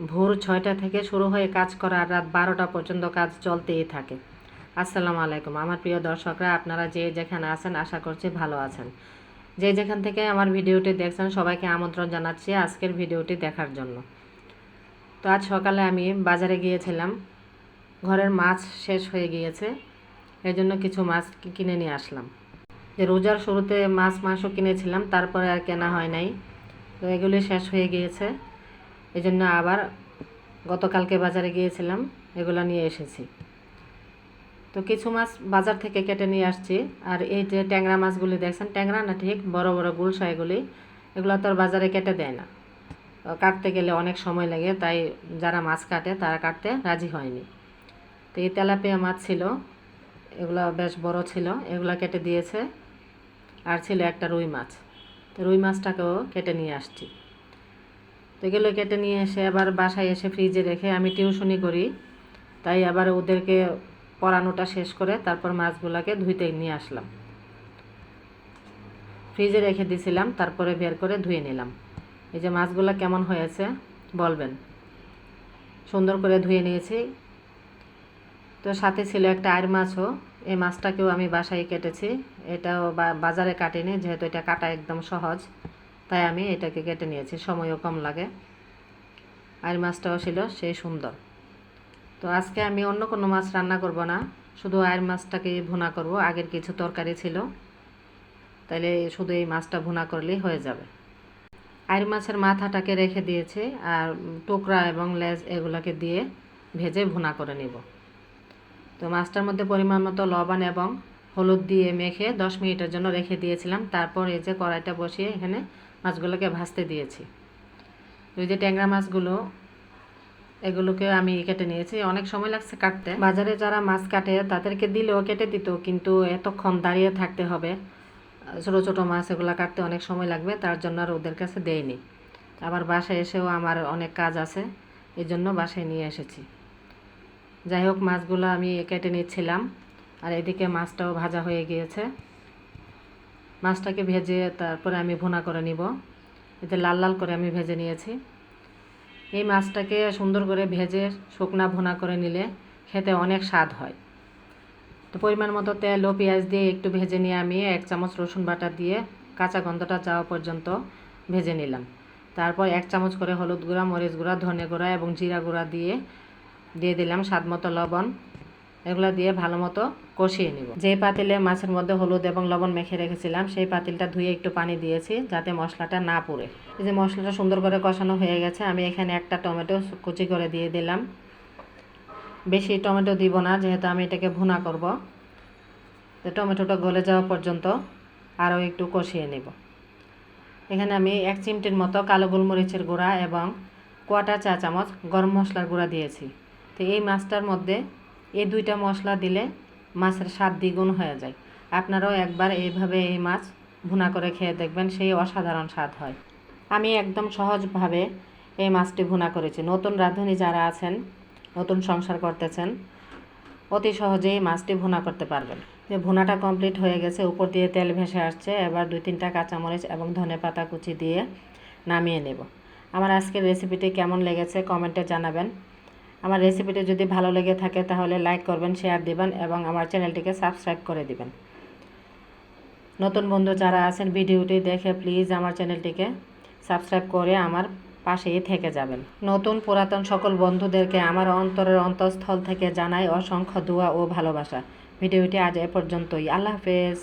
ভোর ছয়টা থেকে শুরু হয়ে কাজ করা আর রাত বারোটা পর্যন্ত কাজ চলতেই থাকে। আসসালামু আলাইকুম। আমার প্রিয় দর্শকরা, আপনারা যে যেখানে আছেন আশা করছি ভালো আছেন। যে যেখান থেকে আমার ভিডিওটি দেখছেন, সবাইকে আমন্ত্রণ জানাচ্ছি আজকের ভিডিওটি দেখার জন্য। তো আজ সকালে আমি বাজারে গিয়েছিলাম। ঘরের মাছ শেষ হয়ে গিয়েছে। এই জন্য কিছু মাছ কিনে নিয়ে আসলাম। যে রোজার শুরুতে মাছ, মাংস কিনেছিলাম, তারপরে আর কেনা হয় নাই। তো এগুলি শেষ হয়ে গিয়েছে। এই জন্য আবার গতকালকে বাজারে গিয়েছিলাম, এগুলো নিয়ে এসেছি। তো কিছু মাছ বাজার থেকে কেটে নিয়ে আসছি, আর এই যে ট্যাংরা মাছগুলি দেখছেন, ট্যাংরা না ঠিক বড় বড় গুলশা এগুলি এগুলো তো আর বাজারে কেটে দেয় না। কাটতে গেলে অনেক সময় লাগে, তাই যারা মাছ কাটে তারা কাটতে রাজি হয়নি। তো এই তেলাপিয়া মাছ ছিল, এগুলো বেশ বড় ছিল, এগুলো কেটে দিয়েছে, আর ছিল একটা রুই মাছ। তো রুই মাছটাকেও কেটে নিয়ে আসছি। তো এগুলো কেটে নিয়ে এসে আবার বাসায় এসে ফ্রিজে রেখে আমি টিউশনি করি। তাই আবার ওদেরকে পড়ানোটা শেষ করে তারপর মাছগুলোকে ধুইতে নিয়ে আসলাম। ফ্রিজে রেখে দিয়েছিলাম তারপরে বের করে ধুয়ে নিলাম। এই যে মাছগুলো কেমন হয়েছে, বলবেন? সুন্দর করে ধুয়ে নিয়েছি। তো সাথে ছিল একটা আয়ের মাছও, এই মাছটাকেও আমি বাসায় কেটেছি। এটাও বাজারে কাটিনি, যেহেতু এটা কাটা একদম সহজ। তাই আমি এটাকে কেটে নিয়েছি, সময়ও কম লাগে। আয়ের মাছটাও ছিল সেই সুন্দর। তো আজকে আমি অন্য কোনো মাছ রান্না করব না, শুধু আয়ের মাছটাকে ভুনা করব, আগের কিছু তরকারি ছিল। তাইলে শুধু এই মাছটা ভুনা করলেই হয়ে যাবে। আয়ের মাছের মাথাটাকে রেখে দিয়েছি, আর টুকরা এবং লেজ এগুলোকে দিয়ে ভেজে ভুনা করে নেব। তো মাছটার মধ্যে পরিমাণ মতো লবণ এবং হলুদ দিয়ে মেখে দশ মিনিটের জন্য রেখে দিয়েছিলাম। তারপর এই যে কড়াইটা বসিয়ে এখানে মাছগুলোকে ভাজতে দিয়েছি। ওই যে ট্যাংরা মাছগুলো, এগুলোকে আমি কেটে নিয়েছি। অনেক সময় লাগছে কাটতে। বাজারে যারা মাছ কাটে, তাদেরকে দিলেও কেটে দিত, কিন্তু এতক্ষণ দাঁড়িয়ে থাকতে হবে। ছোটো ছোটো মাছ এগুলো কাটতে অনেক সময় লাগবে, তার জন্য আর ওদের কাছে দেয়নি আবার বাসায় এসেও আমার অনেক কাজ আছে, এই জন্য বাসায় নিয়ে এসেছি। যাই হোক, মাছগুলো আমি কেটে নিচ্ছিলাম, আর এদিকে মাছটাও ভাজা হয়ে গিয়েছে। মাছটাকে ভেজে তারপরে আমি ভুনা করে নিব। এতে লাল লাল করে আমি ভেজে নিয়েছি। এই মাছটাকে সুন্দর করে ভেজে শুকনা ভুনা করে নিলে খেতে অনেক স্বাদ হয়। তো পরিমাণ মতো তেল ও পেঁয়াজ দিয়ে একটু ভেজে নিয়ে আমি এক চামচ রসুন বাটা দিয়ে কাঁচা গন্ধটা যাওয়া পর্যন্ত ভেজে নিলাম। তারপর এক চামচ করে হলুদ গুঁড়া, মরিচ গুঁড়া, ধনে গুঁড়া এবং জিরা গুঁড়া দিয়ে দিয়ে দিলাম স্বাদ মতো লবণ। এগুলো দিয়ে ভালো মতো কষিয়ে নিব। যে পাতিলে মাছের মধ্যে হলুদ এবং লবণ মেখে রেখেছিলাম, সেই পাতিলটা ধুয়ে একটু পানি দিয়েছি যাতে মশলাটা না পুড়ে। এই যে মশলাটা সুন্দর করে কষানো হয়ে গেছে, আমি এখানে একটা টমেটো কুচি করে দিয়ে দিলাম। বেশি টমেটো দিব না, যেহেতু আমি এটাকে ভুনা করব। তো টমেটোটা গলে যাওয়া পর্যন্ত আরও একটু কষিয়ে নেব। এখানে আমি এক চিমটির মতো কালো গোলমরিচের গুঁড়া এবং কোয়াটা চা চামচ গরম মশলার গুঁড়া দিয়েছি। তো এই মাছটার মধ্যে এই দুইটা মশলা দিলে মাছের স্বাদ দ্বিগুণ হয়ে যায়। আপনারাও একবার এইভাবে এই মাছ ভুনা করে খেয়ে দেখবেন, সেই অসাধারণ স্বাদ হয়। আমি একদম সহজভাবে এই মাছটি ভুনা করেছি। নতুন রাঁধুনি যারা আছেন, নতুন সংসার করতেছেন, অতি সহজেই এই মাছটি ভুনা করতে পারবেন। যে ভুনাটা কমপ্লিট হয়ে গেছে, উপর দিয়ে তেল ভেসে আসছে, এবার দুই তিনটা কাঁচামরিচ এবং ধনে পাতা কুচি দিয়ে নামিয়ে নেব। আমার আজকের রেসিপিটি কেমন লেগেছে কমেন্টে জানাবেন। আমার রেসিপিটি যদি ভালো লেগে থাকে তাহলে লাইক করবেন শেয়ার দিবেন এবং আমার চ্যানেলটিকে সাবস্ক্রাইব করে দিবেন। নতুন বন্ধু যারা আছেন ভিডিওটি দেখে প্লিজ আমার চ্যানেলটিকে সাবস্ক্রাইব করে আমার পাশেই থেকে যাবেন। নতুন পুরাতন সকল বন্ধুদেরকে আমার অন্তরের অন্তঃস্থল থেকে জানাই অসংখ্য দোয়া ও ভালোবাসা। ভিডিওটি আজ এ পর্যন্তই। আল্লাহ হাফেজ।